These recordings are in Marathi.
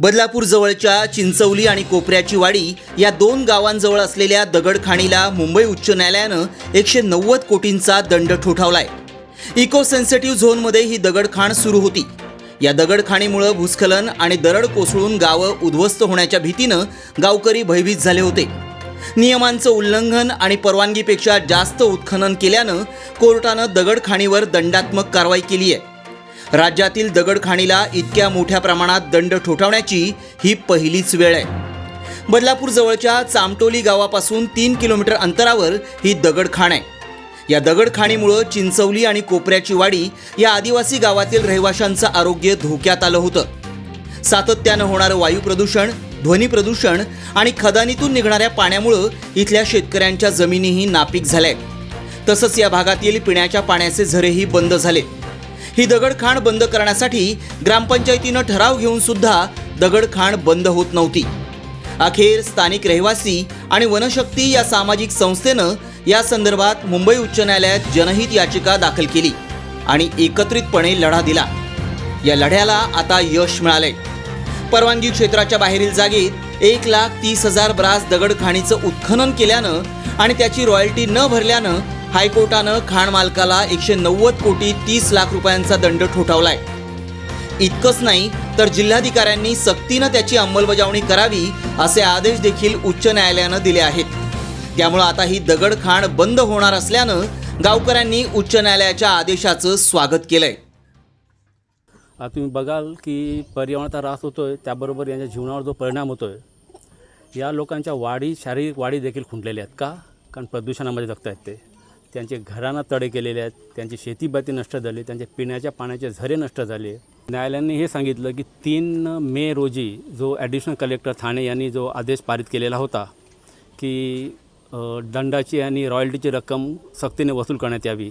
बदलापूर जवळच्या चिंचवली आणि कोपऱ्याची वाडी या दोन गावांजवळ असलेल्या दगडखाणीला मुंबई उच्च न्यायालयानं एकशे नव्वद कोटींचा दंड ठोठावलाय. इको सेन्सिटिव्ह झोनमध्ये ही दगडखाण सुरू होती. या दगडखाणीमुळं भूस्खलन आणि दरड कोसळून गावं उद्ध्वस्त होण्याच्या भीतीनं गावकरी भयभीत झाले होते. नियमांचं उल्लंघन आणि परवानगीपेक्षा जास्त उत्खनन केल्यानं कोर्टानं दगडखाणीवर दंडात्मक कारवाई केली आहे राज्यातील दगडखाणीला इतक्या मोठ्या प्रमाणात दंड ठोठावण्याची ही पहिलीच वेळ आहे. बदलापूर जवळच्या चामटोली गावापासून तीन किलोमीटर अंतरावर ही दगडखाण आहे. या दगडखाणीमुळं चिंचवली आणि कोपऱ्याची वाडी या आदिवासी गावातील रहिवाशांचं आरोग्य धोक्यात आलं होतं. सातत्यानं होणारं वायू प्रदूषण ध्वनी प्रदूषण आणि खदानीतून निघणाऱ्या पाण्यामुळं इथल्या शेतकऱ्यांच्या जमिनीही नापीक झाल्या तसंच या भागातील पिण्याच्या पाण्याचे झरेही बंद झाले ही दगडखाण बंद करण्यासाठी ग्रामपंचायतीनं ठराव घेऊन सुद्धा दगडखाण बंद होत नव्हती. अखेर स्थानिक रहिवासी आणि वनशक्ती या सामाजिक संस्थेनं या संदर्भात मुंबई उच्च न्यायालयात जनहित याचिका दाखल केली आणि एकत्रितपणे लढा दिला. या लढ्याला आता यश मिळालंय. परवानगी क्षेत्राच्या बाहेरील जागेत एक लाख तीस हजार ब्रास दगडखाणीचं उत्खनन केल्यानं आणि त्याची रॉयल्टी न भरल्यानं हायकोर्टानं खाण मालकाला एकशे नव्वद कोटी तीस लाख रुपयांचा दंड ठोठावलाय. इतकंच नाही तर जिल्हाधिकाऱ्यांनी सक्तीनं त्याची अंमलबजावणी करावी असे आदेश देखील उच्च न्यायालयानं दिले आहेत. त्यामुळं आता ही दगडखाण बंद होणार असल्यानं गावकऱ्यांनी उच्च न्यायालयाच्या आदेशाचं स्वागत केलंय. तुम्ही बघाल की पर्यावरणाचा ऱ्हास होतो आहे त्याबरोबर यांच्या जीवनावर जो परिणाम होतो आहे या लोकांच्या वाढी शारीरिक वाढी देखील खुंटलेल्या आहेत का? कारण प्रदूषणामध्ये जगत आहेत ते. त्यांचे घरांना तडे केलेले आहेत त्यांची शेतीबाती नष्ट झाली त्यांचे पिण्याच्या पाण्याचे झरे नष्ट झाले. न्यायालयाने हे सांगितलं की तीन मे रोजी जो ॲडिशनल कलेक्टर ठाणे यांनी जो आदेश पारित केलेला होता की दंडाची आणि रॉयल्टीची रक्कम सक्तीने वसूल करण्यात यावी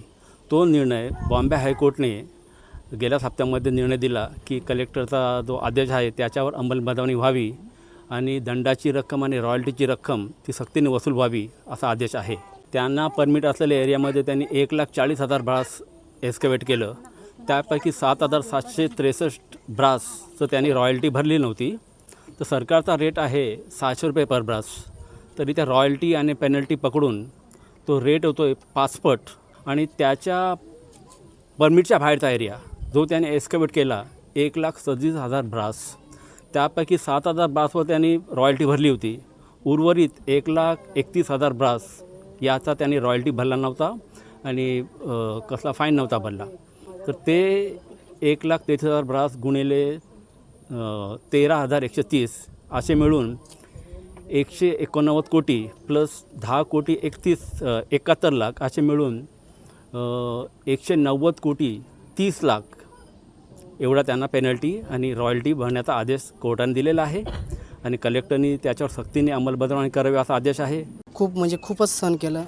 तो निर्णय बॉम्बे हायकोर्टने गेल्याच हप्त्यामध्ये निर्णय दिला की कलेक्टरचा जो आदेश आहे त्याच्यावर अंमलबजावणी व्हावी आणि दंडाची रक्कम आणि रॉयल्टीची रक्कम ती सक्तीने वसूल व्हावी असा आदेश आहे. त्यांना परमिट असलेल्या एरियामध्ये त्यांनी एक लाख चाळीस हजार ब्रास एस्केवेट केलं. त्यापैकी सात हजार सातशे त्रेसष्ट ब्रासचं त्यांनी रॉयल्टी भरली नव्हती. तर सरकारचा रेट आहे सहाशे रुपये पर ब्रास. तरी त्या रॉयल्टी आणि पेनल्टी पकडून तो रेट होतो आहे पाचपट आणि त्याच्या परमिटच्या बाहेरचा एरिया जो त्याने एस्कवेट केला एक लाख सदतीस हजार ब्रास. त्यापैकी सात हजार ब्रासवर त्यांनी रॉयल्टी भरली होती. उर्वरित एक लाख एकतीस हजार ब्रास याचा त्याने रॉयल्टी भरला नव्हता आणि कसला फाईन नव्हता भरला. तर ते एक लाख तेहतीस हजार ब्रास गुणिले तेरा हजार एकशे तीस असे मिळून एकशे एकोणनव्वद कोटी प्लस दहा कोटी एकतीस एकाहत्तर लाख असे मिळून एकशे नव्वद कोटी तीस लाख एवढा त्यांना पेनल्टी आणि रॉयल्टी भरण्याचा आदेश कोर्टाने दिलेला आहे आणि कलेक्टरनी त्याच्यावर सक्तीने अंमलबजावणी करावी असा आदेश आहे. खूप म्हणजे खूपच सहन केलं.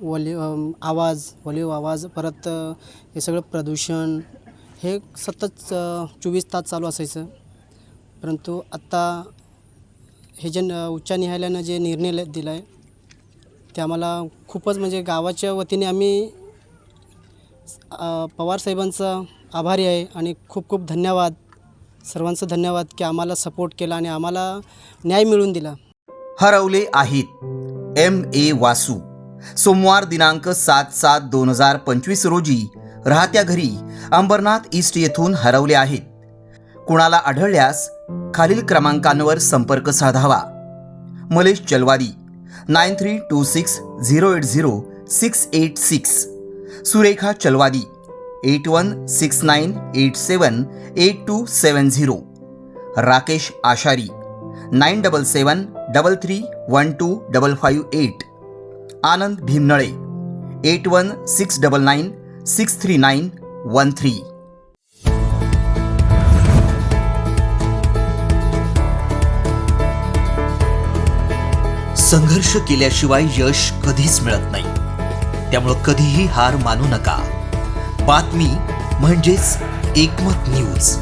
वॉल्यू आवाज वॉल्यू आवाज परत हे सगळं प्रदूषण हे सतत चोवीस तास चालू असायचं. परंतु आत्ता हे जे न- उच्च न्यायालयानं जे निर्णय दिला आहे ते आम्हाला खूपच म्हणजे गावाच्या वतीने आम्ही पवार पवारसाहेबांचा आभारी आहे आणि खूप खूप धन्यवाद. सर्वांचं धन्यवाद की आम्हाला सपोर्ट केला आणि आम्हाला न्याय मिळवून दिला. हरवले आहेत. एम ए वासू सोमवार दिनांक सात सात दोन हजार पंचवीस रोजी राहत्या घरी अंबरनाथ ईस्ट येथून हरवले आहेत. कुणाला आढळल्यास खालील क्रमांकांवर संपर्क साधावा. Malesh Chalwadi nine three two six zero eight zero six eight six. Surekha Chalwadi eight one six nine eight seven eight two seven zero. Rakesh Ashari nine double seven double three one two double five eight Anand Bhimnale eight one six double nine six three nine one three संघर्ष केल्याशिवाय यश कधीच मिळत नाही त्यामुळं कधीही हार मानू नका बातमी म्हणजेच एकमत न्यूज